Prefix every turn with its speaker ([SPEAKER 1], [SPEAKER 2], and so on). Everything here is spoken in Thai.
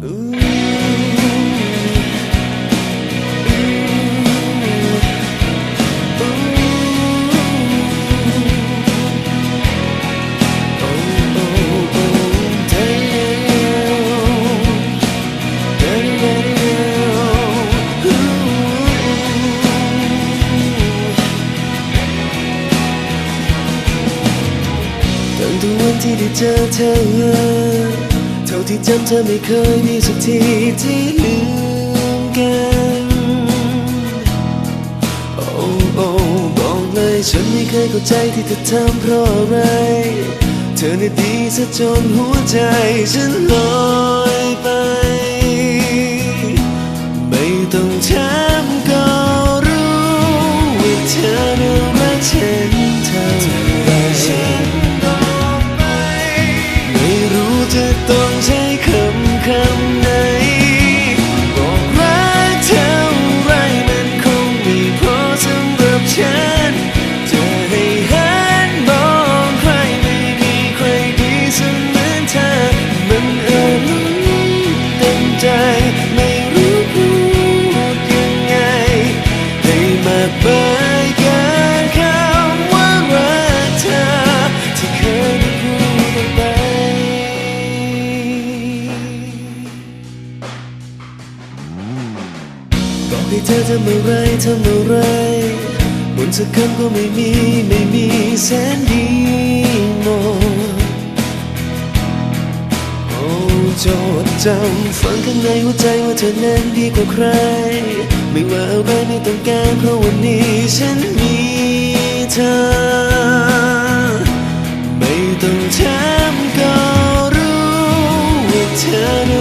[SPEAKER 1] ตั้งแต่วันที่ได้เจอเธอาที่จำเธอไม่เคยมีสักทีที่ลืมกันโอ้โอ้บอกเลยฉันไม่เคยเข้าใจที่เธอทำเพราะอะไร เธอในดีซะจนหัวใจฉันลอยไป เปกินคำว่ารักเธอที่เคยได้พูดไป บอกให้เธอทำอะไรทำอะไรบนสักคำก็ไม่มีไม่มีแสนดี จดจำฝังข้างในหัวใจว่าเธอนั้นดีกว่าใคร ไม่ว่าอะไรไม่ต้องการเพราะวันนี้ฉันมีเธอ ไม่ต้องถามก็รู้ว่าเธอ